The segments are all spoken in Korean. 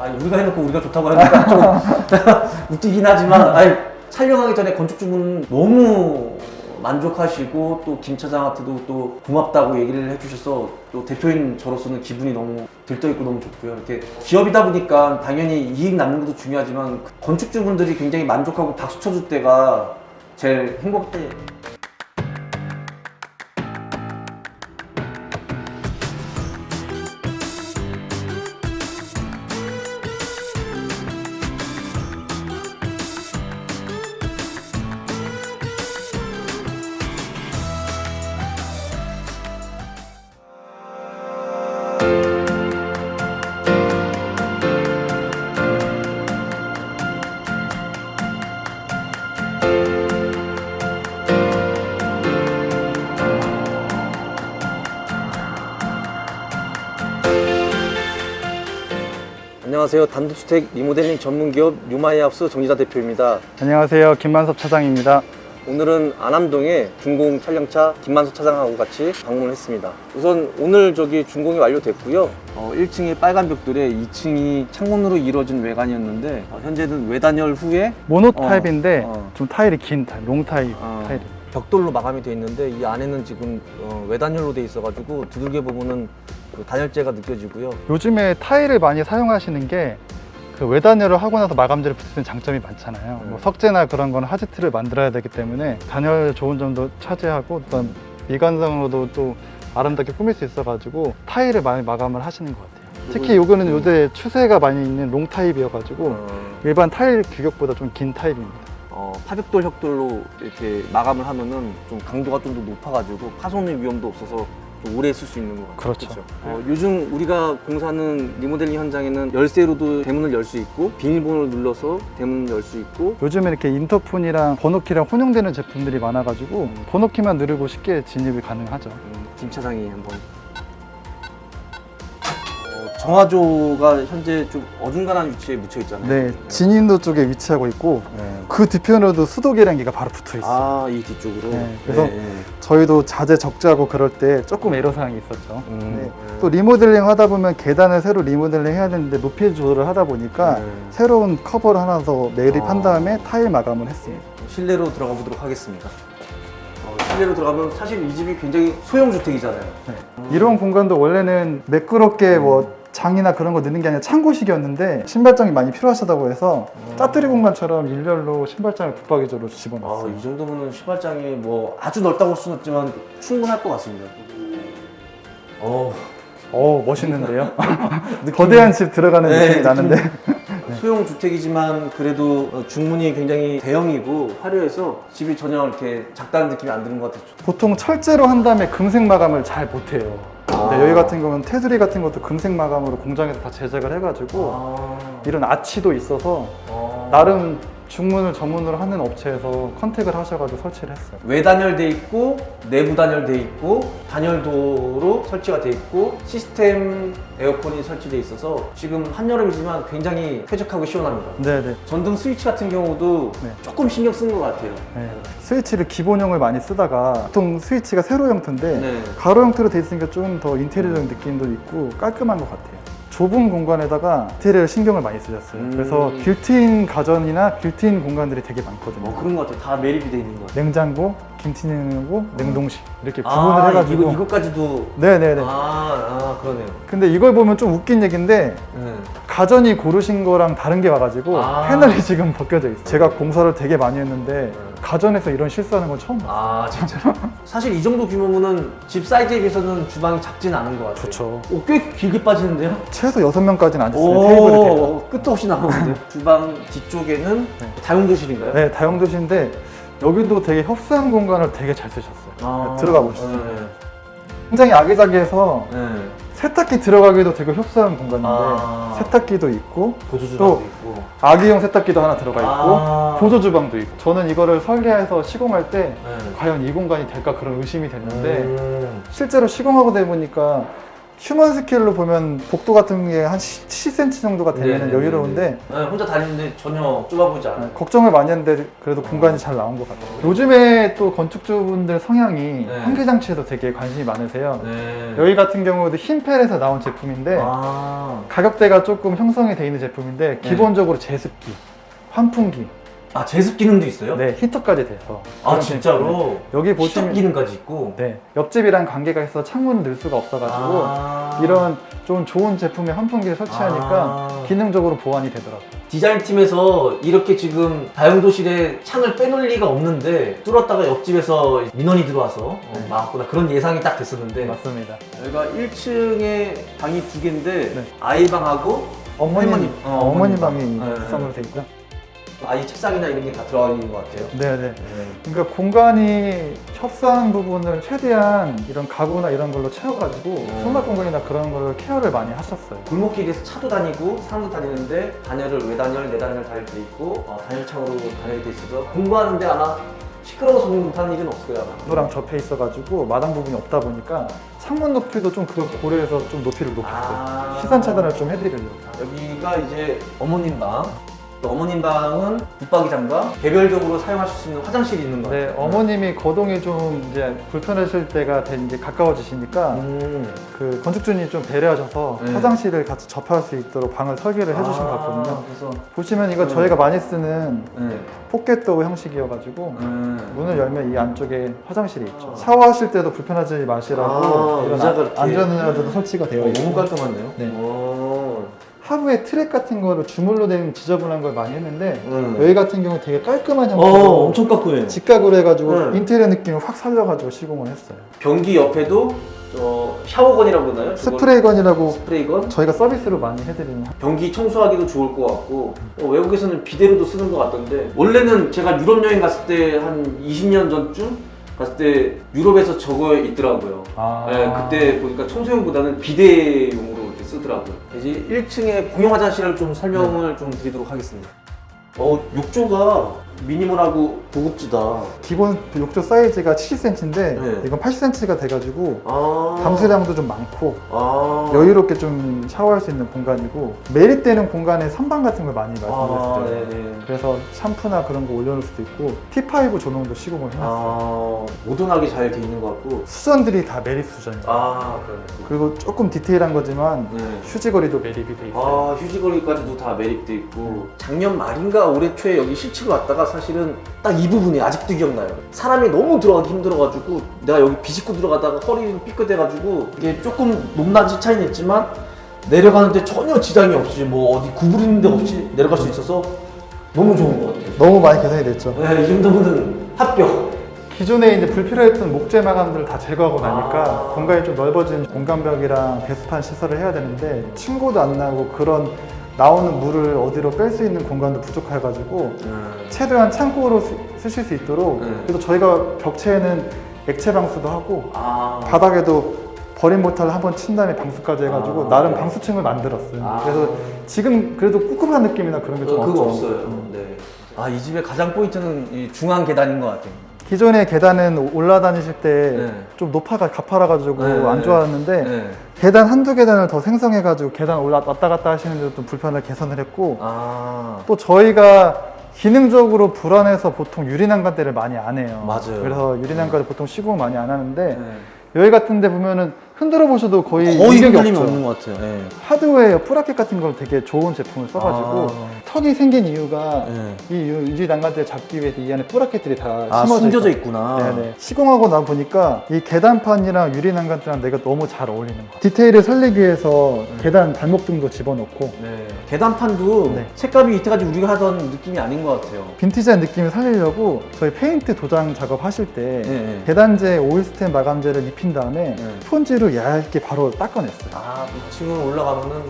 아, 우리가 해놓고 우리가 좋다고 하니까 좀 웃기긴 하지만 아니, 촬영하기 전에 건축주분 너무 만족하시고 또 김 차장한테도 또 고맙다고 얘기를 해주셔서 또 대표인 저로서는 기분이 너무 들떠있고 너무 좋고요. 이렇게 기업이다 보니까 당연히 이익 남는 것도 중요하지만 그 건축주분들이 굉장히 만족하고 박수 쳐줄 때가 제일 행복해. 안녕하세요. 단독주택 리모델링 전문기업 뉴마이하우스 정지자 대표입니다. 안녕하세요. 김만섭 차장입니다. 오늘은 안암동에 준공 촬영차 김만수 차장하고 같이 방문했습니다. 우선 오늘 저기 준공이 완료됐고요. 어, 1층이 빨간 벽돌에 2층이 창문으로 이루어진 외관이었는데 어, 현재는 외단열 후에 모노 어, 타입인데 어. 좀 타일이 긴 타입, 롱 타입 어, 타일. 벽돌로 마감이 돼 있는데 이 안에는 지금 어, 외단열로 돼 있어가지고 두들겨 보면은 그 단열재가 느껴지고요. 요즘에 타일을 많이 사용하시는 게 그 외단열을 하고 나서 마감재를 붙이는 장점이 많잖아요. 음. 뭐 석재나 그런 거는 하지트를 만들어야 되기 때문에 단열 좋은 점도 차지하고 또 미관상으로도 또 아름답게 꾸밀 수 있어가지고 타일을 많이 마감을 하시는 것 같아요. 특히 요거는 음. 요새 추세가 많이 있는 롱 타입이어가지고 어, 일반 타일 규격보다 좀 긴 타입입니다. 어, 파벽돌 혁돌로 이렇게 마감을 하면은 좀 강도가 좀 더 높아가지고 파손의 위험도 없어서 좀 오래 쓸수 있는 것 같아요. 그렇죠. 어, 요즘 우리가 공사하는 리모델링 현장에는 열쇠로도 대문을 열 수 있고 비밀번호를 눌러서 대문을 열 수 있고 요즘에 이렇게 인터폰이랑 번호키랑 혼용되는 제품들이 많아가지고 번호키만 누르고 쉽게 진입이 가능하죠. 음, 김 차장이 한번 어, 정화조가 현재 좀 어중간한 위치에 묻혀 있잖아요. 네, 진인도 쪽에 위치하고 있고 네. 그 뒤편으로도 수도 계량기가 바로 붙어 있어요. 아, 이 뒤쪽으로. 네, 그래서 네, 네. 저희도 자재 적재하고 그럴 때 조금 애로사항이 있었죠. 음, 네. 네. 또 리모델링 하다 보면 계단을 새로 리모델링 해야 되는데 높이 조절을 하다 보니까 네. 새로운 커버를 하나 더 매립한 아. 다음에 타일 마감을 했습니다. 실내로 들어가 보도록 하겠습니다. 어, 실내로 들어가면 사실 이 집이 굉장히 소형 주택이잖아요. 네. 이런 공간도 원래는 매끄럽게 뭐 장이나 그런 거 넣는 게 아니라 창고식이었는데 신발장이 많이 필요하시다고 해서 짜투리 공간처럼 일렬로 신발장을 붙박이적으로 아, 집어넣었어요. 이 정도면은 신발장이 뭐 아주 넓다고 할 수는 없지만 충분할 것 같습니다. 어, 어 멋있는데요? 거대한 집 들어가는 네, 느낌이 느낌- 나는데 소형 주택이지만 그래도 어, 중문이 굉장히 대형이고 화려해서 집이 전혀 이렇게 작다는 느낌이 안 드는 것 같아요. 보통 철제로 한 다음에 금색 마감을 잘 못해요. 아. 근데 여기 같은 경우는 테두리 같은 것도 금색 마감으로 공장에서 다 제작을 해가지고 아, 이런 아치도 있어서 어. 나름 중문을 전문으로 하는 업체에서 컨택을 하셔가지고 설치를 했어요. 외단열돼 있고 내부 단열돼 있고 단열도로 설치가 돼 있고 시스템 에어컨이 설치돼 있어서 지금 한여름이지만 굉장히 쾌적하고 시원합니다. 네네. 전등 스위치 같은 경우도 네. 조금 신경 쓴 것 같아요. 네. 스위치를 기본형을 많이 쓰다가 보통 스위치가 세로 형태인데 네. 가로 형태로 돼 있으니까 좀 더 인테리어적인 느낌도 있고 깔끔한 것 같아요. 좁은 공간에다가 인테리어 신경을 많이 쓰셨어요. 음. 그래서 빌트인 가전이나 빌트인 공간들이 되게 많거든요. 어, 그런 것 같아요. 다 매립이 돼 있는 것 같아요. 냉장고, 김치냉장고, 냉동실 이렇게 구분을 아, 해가지고 이거, 이것까지도. 네네네. 아, 아, 그러네요. 근데 이걸 보면 좀 웃긴 얘기인데 네. 가전이 고르신 거랑 다른 게 와가지고 아. 패널이 지금 벗겨져 있어요. 제가 공사를 되게 많이 했는데 가전에서 이런 실수하는 건 처음 봤어요. 아, 진짜. 사실 이 정도 규모면은 집 사이즈에 비해서는 주방이 작진 않은 것 같아요. 오, 꽤 길게 빠지는데요? 최소 6명까지는 앉을 수 있는 테이블이 돼요. 오, 끝도 없이 나오는데 주방 뒤쪽에는 네. 다용도실인가요? 네, 다용도시인데 여기도 되게 협소한 공간을 되게 잘 쓰셨어요. 아, 들어가 보시죠. 네. 굉장히 아기자기해서 네. 세탁기 들어가기도 되게 협소한 공간인데 아. 세탁기도 있고 보조주방도 또 있고. 아기용 세탁기도 하나 들어가 있고 아. 보조 주방도 있고 저는 이거를 설계해서 시공할 때 네. 과연 이 공간이 될까 그런 의심이 됐는데 음. 실제로 시공하고 돼 보니까 휴먼 스케일로 보면 복도 같은 게한 10cm 정도가 되면 네네네네. 여유로운데 네, 혼자 다니는데 전혀 좁아 보이지 않아요. 네, 걱정을 많이 했는데 그래도 공간이 잘 나온 것 같아요. 요즘에 또 건축주분들 성향이 네. 환기장치에도 되게 관심이 많으세요. 네. 여기 같은 경우도 흰펠에서 나온 제품인데 아, 가격대가 조금 형성이 돼 있는 제품인데 네. 기본적으로 제습기, 환풍기, 아 제습 기능도 있어요? 네 히터까지 돼서 아 그런 진짜로? 제품인데 여기 보시면 기능까지 있고. 네 옆집이랑 관계가 있어 창문을 넣을 수가 없어가지고 아. 이런 좀 좋은 제품의 환풍기를 설치하니까 아. 기능적으로 보완이 되더라고요. 디자인 팀에서 이렇게 지금 다용도실에 창을 빼놓을 리가 없는데 뚫었다가 옆집에서 민원이 들어와서 어, 네. 막았구나 그런 예상이 딱 됐었는데 맞습니다. 여기가 1층에 방이 두 개인데 네. 아이 방하고 어머님, 할머니, 어, 어, 어머니 어머니 방이 방. 네. 구성으로 돼 있고요. 아이 책상이나 이런 게 다 들어가 있는 것 같아요. 네네. 그러니까 공간이 협소한 부분을 최대한 이런 가구나 이런 걸로 채워가지고 음. 수납 공간이나 그런 걸 케어를 많이 하셨어요. 골목길에서 차도 다니고 사람도 다니는데 단열을 외단열, 내단열 다 이렇게 돼 있고 어, 단열창으로 단열이 돼 있어서 공부하는데 아마 시끄러워서 공부 못하는 일은 없을 거예요 아마. 도랑 접해 있어가지고 마당 부분이 없다 보니까 창문 높이도 좀 그걸 고려해서 좀 높이를 높였어요. 아. 시선 차단을 좀 해드리려고. 여기가 이제 어머님 방. 어머님 방은 붙박이장과 개별적으로 사용하실 수 있는 화장실이 있는 것 네, 같아요. 어머님이 거동이 좀 이제 불편하실 때가 된 이제 가까워지시니까 음. 그 건축주님이 좀 배려하셔서 네. 화장실을 같이 접할 수 있도록 방을 설계를 해주신 것 아, 같거든요. 그래서 보시면 이거 네. 저희가 많이 쓰는 네. 포켓도어 형식이어가지고 음. 문을 열면 이 안쪽에 화장실이 있죠. 아. 샤워하실 때도 불편하지 마시라고 아, 이런 의자가 이렇게. 안전의자도 설치가 되어 어, 있고 너무 깔끔한데요? 네. 오. 하부에 트랙 같은 거를 주물로 된 지저분한 걸 많이 했는데 음. 여기 같은 경우 되게 깔끔한 어, 형태로 엄청 깔끔해요. 직각으로 해가지고 네. 인테리어 느낌을 확 살려가지고 시공을 했어요. 변기 옆에도 저 샤워건이라고 그러나요? 스프레이건이라고 스프레이건? 저희가 서비스로 많이 해드리는 변기 청소하기도 좋을 것 같고 어, 외국에서는 비데로도 쓰는 것 같던데 원래는 제가 유럽 여행 갔을 때 한 20년 전쯤 갔을 때 유럽에서 저거 있더라고요. 아. 네, 그때 보니까 청소용보다는 이렇게 쓰더라고요. 이제 1층에 공용 화장실을 좀 설명을 좀 드리도록 하겠습니다. 어 욕조가 미니멀하고 고급지다. 기본 욕조 사이즈가 70cm인데 네. 이건 80cm가 돼가지고 아. 담수량도 좀 많고 아. 여유롭게 좀 샤워할 수 있는 공간이고 매립되는 공간에 선반 같은 걸 많이 아, 말씀드렸어요. 네네. 그래서 샴푸나 그런 거 올려놓을 수도 있고 T5 조명도 시공을 해놨어요. 아, 모던하게 잘 돼 있는 것 같고. 수전들이 다 매립 수전이에요. 아, 그러네. 그리고 조금 디테일한 거지만 네. 휴지거리도 매립이 돼 있어요. 아, 휴지거리까지도 다 매립돼 있고. 작년 말인가 올해 초에 여기 실측을 왔다가 사실은 딱 이 부분이 아직도 기억나요. 사람이 너무 들어가기 힘들어가지고 내가 여기 비집고 들어가다가 허리를 삐끗해가지고 이게 조금 높낮이 차이는 있지만 내려가는데 전혀 지장이 없이 뭐 어디 구부리는 데 없이 내려갈 수 있어서 너무 좋은 것 같아요. 너무 많이 개선이 됐죠. 네, 이 정도면 합격. 기존에 이제 불필요했던 목재 마감들을 다 제거하고 나니까 아. 공간이 좀 넓어진 공간벽이랑 배수판 시설을 해야 되는데 층고도 안 나고 그런 나오는 물을 어디로 뺄 수 있는 공간도 부족해가지고 최대한 창고로 쓰- 쓰실 수 있도록 네. 그래서 저희가 벽체에는 액체 방수도 하고 아, 바닥에도 버린 모탈을 한번 친 다음에 방수까지 해가지고 아. 나름 방수층을 만들었어요. 아. 그래서 지금 그래도 꿉꿉한 느낌이나 그런 게좀 어, 그거 없죠. 없어요. 음. 네. 아, 이 집의 가장 포인트는 이 중앙 계단인 것 같아요. 기존의 계단은 올라다니실 때 네. 좀 높아가 가파라가지고 네, 안 네. 좋았는데 네. 계단 한두 계단을 더 생성해가지고 계단 올라 왔다 갔다 하시는데도 좀 불편을 개선을 했고 아, 또 저희가 기능적으로 불안해서 보통 유리난간대를 많이 안 해요. 맞아요. 그래서 유리난간을 보통 시공을 많이 안 하는데 네. 여기 같은 데 보면은 흔들어 보셔도 거의, 거의 흔들림이 없죠. 없는 것 같아요. 네. 하드웨어 브라켓 같은 걸 되게 좋은 제품을 써가지고 아. 턱이 생긴 이유가 네. 이 유- 유리 난간대를 잡기 위해서 이 안에 브라켓들이 다 아, 숨겨져 있고. 있구나. 네네. 시공하고 나 보니까 이 계단판이랑 유리 난간대랑 내가 너무 잘 어울리는 것 같아요. 디테일을 살리기 위해서 계단 발목 등도 집어넣고 네. 계단판도 네. 색감이 이때까지 우리가 하던 느낌이 아닌 것 같아요. 빈티지한 느낌을 살리려고 저희 페인트 도장 작업하실 때 네, 네. 계단재 오일 스텐 마감재를 입힌 다음에 네. 스펀지로 얇게 바로 닦아냈어요. 아, 2층을 올라가면은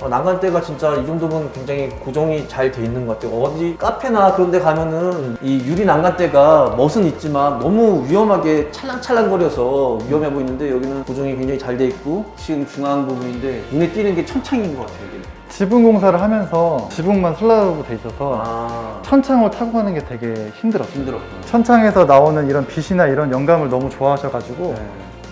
어, 난간대가 진짜 이 정도면 굉장히 고정이 잘 돼 있는 것 같아요. 어디 카페나 그런 데 가면은 이 유리 난간대가 멋은 있지만 너무 위험하게 찰랑찰랑거려서 위험해 보이는데 여기는 고정이 굉장히 잘 돼 있고 지금 중앙 부분인데 눈에 띄는 게 천창인 것 같아요. 여기는. 지붕 공사를 하면서 지붕만 슬라브로 돼 있어서 아, 천창을 타고 가는 게 되게 힘들었어요. 힘들었구나. 천창에서 나오는 이런 빛이나 이런 영감을 너무 좋아하셔가지고 네.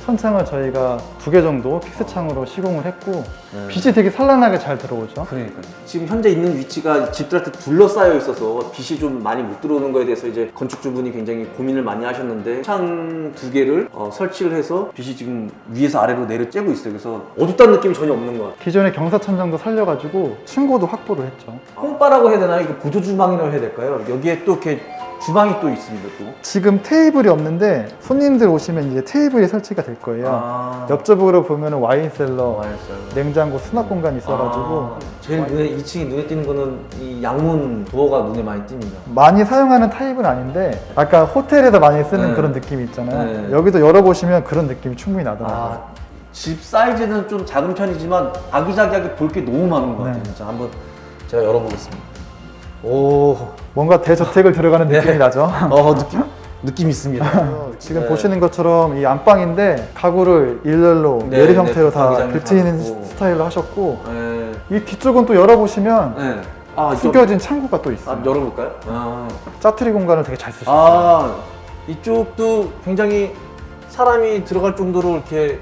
천창을 저희가 두 개 정도 픽스창으로 시공을 했고 네. 빛이 되게 산란하게 잘 들어오죠. 그러니까요. 지금 현재 있는 위치가 집들한테 둘러싸여 있어서 빛이 좀 많이 못 들어오는 거에 대해서 이제 건축주분이 굉장히 고민을 많이 하셨는데 창 두 개를 어, 설치를 해서 빛이 지금 위에서 아래로 내려 쬐고 있어요. 그래서 어둡다는 느낌이 전혀 없는 것 같아요. 기존의 경사천장도 살려가지고 층고도 확보를 했죠. 홈바라고 해야 되나요? 이거 보조 주방이라고 해야 될까요? 여기에 또 이렇게 주방이 또 있습니다. 또. 지금 테이블이 없는데 손님들 오시면 이제 테이블이 설치가 될 거예요. 아, 옆쪽으로 보면 와인셀러, 알았어요. 냉장고, 수납 공간이 있어가지고 아, 제일 눈에 2층이 눈에 띄는 거는 이 양문 도어가 눈에 많이 띕니다. 많이 사용하는 타입은 아닌데 아까 호텔에서 많이 쓰는 네. 그런 느낌이 있잖아요. 네. 여기도 열어보시면 그런 느낌이 충분히 나더라고요. 아, 집 사이즈는 좀 작은 편이지만 아기자기하게 볼 게 너무 많은 것 같아요. 네. 진짜 한번 제가 열어보겠습니다. 오, 뭔가 대저택을 들어가는 네. 느낌이 나죠. 어 느낌 느낌 있습니다. 지금 네. 보시는 것처럼 이 안방인데 가구를 일렬로 네, 내리 네, 형태로 다 가구장을 뷰트인 닫고. 스타일로 하셨고 네, 이 뒤쪽은 또 열어보시면 네. 아, 이쪽- 숨겨진 창구가 또 있어요. 아, 열어볼까요? 아, 짜투리 공간을 되게 잘 쓰셨어요. 아, 이쪽도 굉장히 사람이 들어갈 정도로 이렇게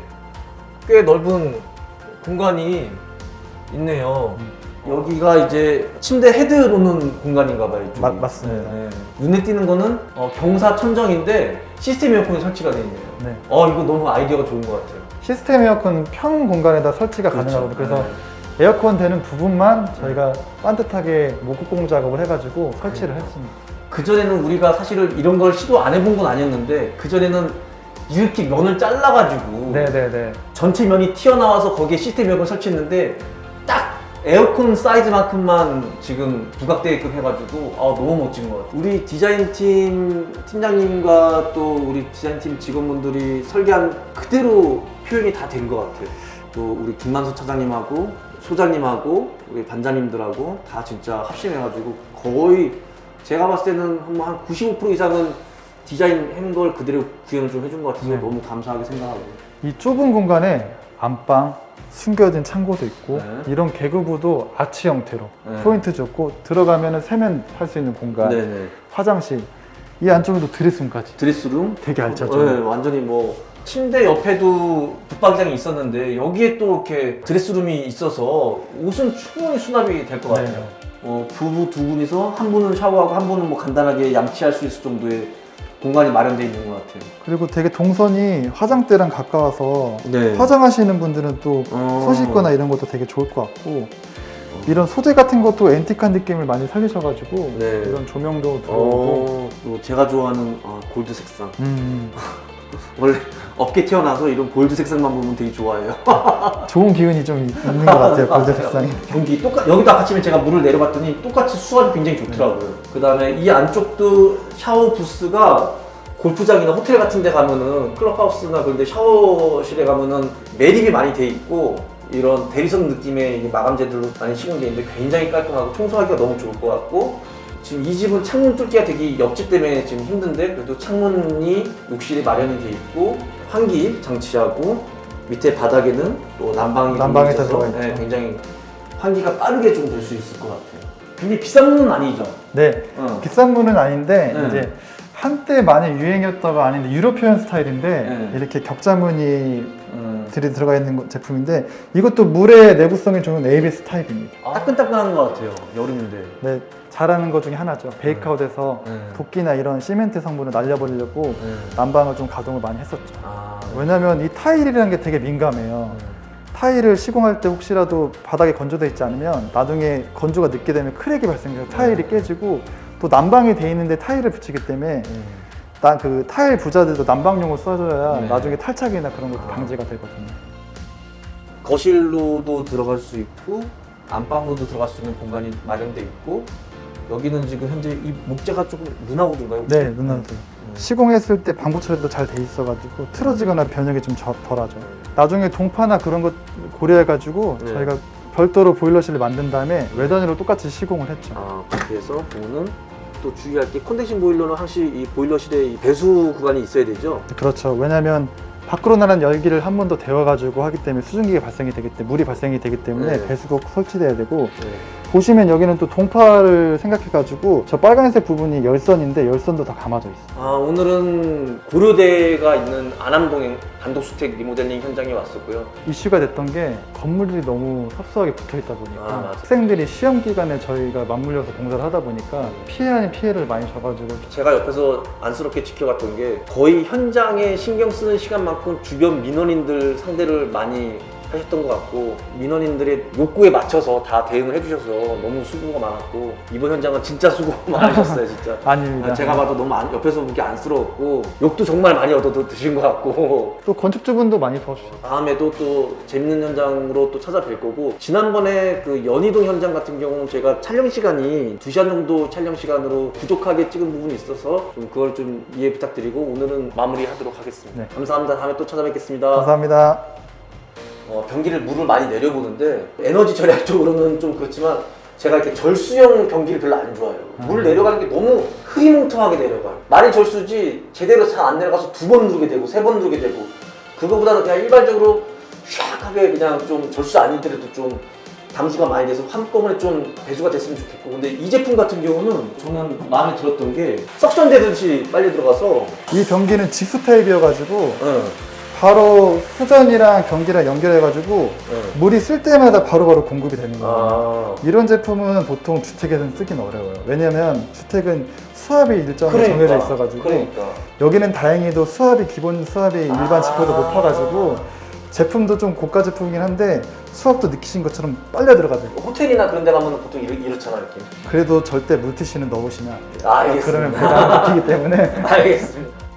꽤 넓은 공간이 있네요. 여기가 이제 침대 헤드 놓는 공간인가 봐요. 이쪽이. 맞- 맞습니다. 네, 네. 눈에 띄는 거는 어, 경사 천정인데 시스템 에어컨이 설치가 되어 있네요. 네. 어, 이거 너무 아이디어가 좋은 것 같아요. 시스템 에어컨 평 공간에다 설치가 가능하거든요. 그래서 네. 에어컨 되는 부분만 저희가 반듯하게 목구공 작업을 해가지고 설치를 네. 했습니다. 그전에는 우리가 사실은 이런 걸 시도 안 해본 건 아니었는데 그전에는 이렇게 면을 잘라가지고 네네네. 전체 면이 튀어나와서 거기에 시스템 에어컨 설치했는데 딱 에어컨 사이즈만큼만 지금 부각되게끔 해가지고 아, 너무 멋진 것 같아요. 우리 디자인팀 팀장님과 또 우리 디자인팀 직원분들이 설계한 그대로 표현이 다 된 것 같아요. 또 우리 김만수 차장님하고 소장님하고 우리 반장님들하고 다 진짜 합심해가지고 거의 제가 봤을 때는 한95% 이상은 디자인 한 걸 그대로 구현을 좀 해준 것 같아서 네. 너무 감사하게 생각하고 이 좁은 공간에 안방, 숨겨진 창고도 있고 네. 이런 개구부도 아치 형태로 네. 포인트 줬고 들어가면 세면 할 수 있는 공간, 네네. 화장실 이 안쪽에도 드레스룸까지 드레스룸 되게 알차죠. 네, 완전히 뭐 침대 옆에도 붙박이장이 있었는데 여기에 또 이렇게 드레스룸이 있어서 옷은 충분히 수납이 될것 네. 같아요. 어, 부부 두 분이서 한 분은 샤워하고 한 분은 뭐 간단하게 양치할 수 있을 정도의 공간이 마련되어 있는 것 같아요. 그리고 되게 동선이 화장대랑 가까워서 네. 화장하시는 분들은 또 어. 손 씻거나 이런 것도 되게 좋을 것 같고 이런 소재 같은 것도 앤틱한 느낌을 많이 살리셔가지고 네. 이런 조명도 들어오고 어, 또 제가 좋아하는 어, 골드 색상. 음, 원래 업계 태어나서 이런 골드 색상만 보면 되게 좋아해요. 좋은 기운이 좀 있는 것 같아요 골드 색상이 경기 똑같 여기도 아까 침에 제가 물을 내려봤더니 똑같이 수압이 굉장히 좋더라고요. 그다음에 이 안쪽도 샤워 부스가 골프장이나 호텔 같은 데 가면은 클럽하우스나 그런 데 샤워실에 가면은 매립이 많이 돼 있고 이런 대리석 느낌의 이 마감재들로 많이 시공돼 있는데 굉장히 깔끔하고 청소하기가 너무 좋을 것 같고 지금 이 집은 창문 뚫기가 되게 옆집 때문에 지금 힘든데 그래도 창문이 욕실에 마련이 돼 있고 환기 장치하고 밑에 바닥에는 또 난방이 난방이 다 있어서 들어가 있죠. 네, 굉장히 환기가 빠르게 좀 될 수 있을 것 같아요. 근데 비싼 문은 아니죠. 네 어. 비싼 문은 아닌데 네. 이제 한때 많이 유행이었다가 아닌데 유로피언 스타일인데 네. 이렇게 격자무늬 음. 들이 들어가 있는 거- 제품인데 이것도 물의 내구성이 좋은 ABS 타입입니다. 따끈따끈한 것 같아요. 여름인데. 네, 잘하는 것 중에 하나죠. 베이크아웃에서 네. 도끼나 이런 시멘트 성분을 날려버리려고 네. 난방을 좀 가동을 많이 했었죠. 아, 왜냐면 이 타일이라는 게 되게 민감해요. 타일을 시공할 때 혹시라도 바닥에 건조돼 있지 않으면 나중에 건조가 늦게 되면 크랙이 발생해서 타일이 깨지고 또 난방이 돼 있는데 타일을 붙이기 때문에 음. 나그 타일 부자들도 난방용으로 써줘야 네. 나중에 탈착이나 그런 것도 아. 방지가 되거든요. 거실로도 들어갈 수 있고 안방으로도 들어갈 수 있는 공간이 마련돼 있고 여기는 지금 현재 이 목재가 조금 누나우드인가요? 네, 누나들. 시공했을 때 방부 처리도 잘 돼 있어가지고 틀어지거나 변형이 좀 저- 덜하죠. 나중에 동파나 그런 것 고려해가지고 네. 저희가 별도로 보일러실을 만든 다음에 외단위로 똑같이 시공을 했죠. 아, 그래서 보면은 또 주의할 게 컨덴싱 보일러는 이 보일러실에 이 배수 구간이 있어야 되죠. 그렇죠. 왜냐하면 밖으로 나는 열기를 한 번 더 데워가지고 하기 때문에 수증기가 발생이 되기 때문에 물이 발생이 되기 때문에 네. 배수구 설치돼야 되고 네. 보시면 여기는 또 동파를 생각해가지고 저 빨간색 부분이 열선인데 열선도 다 감아져 있어요. 아, 오늘은 고려대가 있는 안암동 단독주택 리모델링 현장에 왔었고요. 이슈가 됐던 게 건물들이 너무 협소하게 붙어 있다 보니까 아, 맞아. 학생들이 시험 기간에 저희가 맞물려서 공사를 하다 보니까 피해 아닌 피해를 많이 줘가지고 제가 옆에서 안쓰럽게 지켜봤던 게 거의 현장에 신경 쓰는 시간만큼 주변 민원인들 상대를 많이 하셨던 것 같고 민원인들의 욕구에 맞춰서 다 대응을 해주셔서 너무 수고가 많았고 이번 현장은 진짜 수고 많으셨어요 진짜 아닙니다. 아, 제가 봐도 너무 안- 옆에서 보기 안쓰러웠고 욕도 정말 많이 얻어 드신 것 같고 또 건축주분도 많이 도와주셨어요. 다음에도 또 재밌는 현장으로 또 찾아뵐 거고 지난번에 그 연희동 현장 같은 경우는 제가 촬영 시간이 2시간 정도 촬영 시간으로 부족하게 찍은 부분이 있어서 좀 그걸 좀 이해 부탁드리고 오늘은 마무리하도록 하겠습니다. 네. 감사합니다. 다음에 또 찾아뵙겠습니다. 감사합니다. 어, 변기를 물을 많이 내려보는데 에너지 절약 쪽으로는 좀 그렇지만 제가 이렇게 절수형 변기를 별로 안 좋아해요. 물 내려가는 게 너무 흐리멍텅하게 내려가요. 많이 절수지 제대로 잘 안 내려가서 두 번 누르게 되고 세 번 누르게 되고 그거보다는 그냥 일반적으로 샥하게 그냥 좀 절수 아니더라도 좀 담수가 많이 돼서 한꺼번에 좀 배수가 됐으면 좋겠고 근데 이 제품 같은 경우는 저는 마음에 들었던 게 석션 되듯이 빨리 들어가서 이 변기는 직수 타입이어가지고 응, 바로 수전이랑 변기랑 연결해가지고 응. 물이 쓸 때마다 바로바로 공급이 되는 거예요. 아 이런 제품은 보통 주택에서는 쓰긴 어려워요. 왜냐면 주택은 수압이 일정하게 그러니까, 정해져 있어가지고 그러니까 여기는 다행히도 수압이 기본 수압이 일반 아. 지표도 높아가지고 제품도 좀 고가 제품이긴 한데 수압도 느끼신 것처럼 빨려 들어가죠. 호텔이나 그런 데 가면 보통 이렇, 이렇잖아 이렇게 그래도 절대 물티슈는 넣으시면. 아, 알겠습니다. 그러면 배가 안 느끼기 때문에 알겠습니다